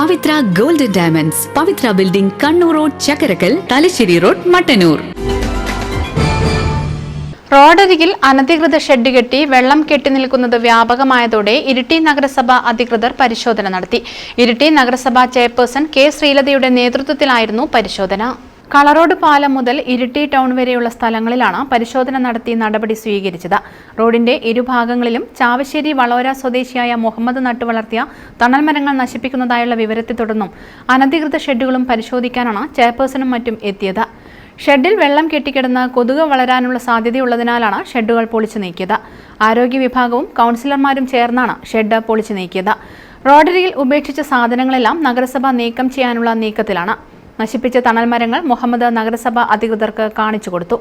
Pavithra golden diamonds. Pavithra building Kannur road Chakkarakkal Thalassery road Mattannur. റോഡരികിൽ അനധികൃത shed കെട്ടി വെള്ളം കെട്ടി നിൽക്കുന്നത് വ്യാപകമായതോടെ ഇരിട്ടി നഗരസഭ അധികൃതർ പരിശോധന നടത്തി. ഇരിട്ടി നഗരസഭാ ചെയർപേഴ്സൺ കെ ശ്രീലതയുടെ നേതൃത്വത്തിലായിരുന്നു പരിശോധന. കളറോഡ് പാലം മുതൽ ഇരിട്ടി ടൗൺ വരെയുള്ള സ്ഥലങ്ങളിലാണ് പരിശോധന നടത്തി നടപടി സ്വീകരിച്ചത്. റോഡിന്റെ ഇരുഭാഗങ്ങളിലും ചാവശ്ശേരി വളോര സ്വദേശിയായ മുഹമ്മദ് നട്ടുവളർത്തിയ തണൽ മരങ്ങൾ നശിപ്പിക്കുന്നതായുള്ള വിവരത്തെ തുടർന്നും അനധികൃത ഷെഡുകളും പരിശോധിക്കാനാണ് ചെയർപേഴ്സണും മറ്റും എത്തിയത്. ഷെഡിൽ വെള്ളം കെട്ടിക്കിടന്ന് കൊതുക് വളരാനുള്ള സാധ്യതയുള്ളതിനാലാണ് ഷെഡുകൾ പൊളിച്ചു നീക്കിയത്. ആരോഗ്യ വിഭാഗവും കൗൺസിലർമാരും ചേർന്നാണ് ഷെഡ് പൊളിച്ചു നീക്കിയത്. റോഡരിയിൽ ഉപേക്ഷിച്ച സാധനങ്ങളെല്ലാം നഗരസഭ നീക്കം ചെയ്യാനുള്ള നീക്കത്തിലാണ്. നശിപ്പിച്ച തണൽ മരങ്ങൾ മുഹമ്മദ് നഗരസഭ അധികൃതർക്ക് കാണിച്ചു കൊടുത്തു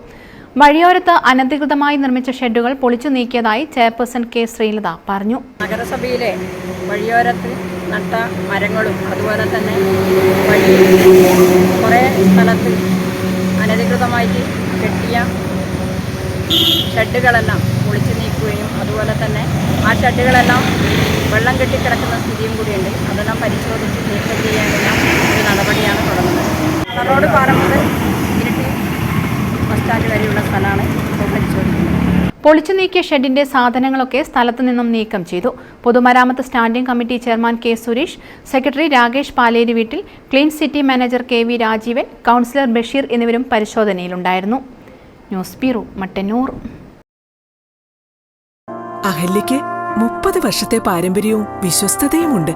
വഴിയോരത്ത് അനധികൃതമായി നിർമ്മിച്ച ഷെഡുകൾ പൊളിച്ചു നീക്കിയതായി ചെയർപേഴ്സൺ കെ. ശ്രീലത പറഞ്ഞു. നഗരസഭയിലെ വഴിയോരത്ത് നട്ട മരങ്ങളും അതുപോലെ തന്നെ വഴി കുറേ സ്ഥലത്ത് അനധികൃതമായിട്ട് കെട്ടിയ ഷെഡുകളെല്ലാം പൊളിച്ചു നീക്കുകയും അതുപോലെ തന്നെ ആ ഷെഡുകളെല്ലാം വെള്ളം കെട്ടിക്കിടക്കുന്ന സ്ഥിതിയും കൂടിയുണ്ട്. അതെല്ലാം പരിശോധിച്ച് നീക്കം ചെയ്യാനുള്ള ഒരു നടപടിയാണ് തുടങ്ങുന്നത് റോഡ് പാറ മുതൽ ഇരിട്ടി ബസ് സ്റ്റാൻഡ് വരെയുള്ള സ്ഥലമാണ് പൊളിച്ചു നീക്കിയ ഷെഡിന്റെ സാധനങ്ങളൊക്കെ സ്ഥലത്തു നിന്നും നീക്കം ചെയ്തു. പൊതുമരാമത്ത് standing committee chairman K Suresh secretary Rakesh Paleri വീട്ടിൽ clean city manager K V Rajeevan councillor Basheer എന്നിവരും പരിശോധനയിലുണ്ടായിരുന്നു. News bureau Mattannur. അഹല്യയ്ക്ക് മുപ്പത് വർഷത്തെ പാരമ്പര്യവും വിശ്വസ്തതയുമുണ്ട്.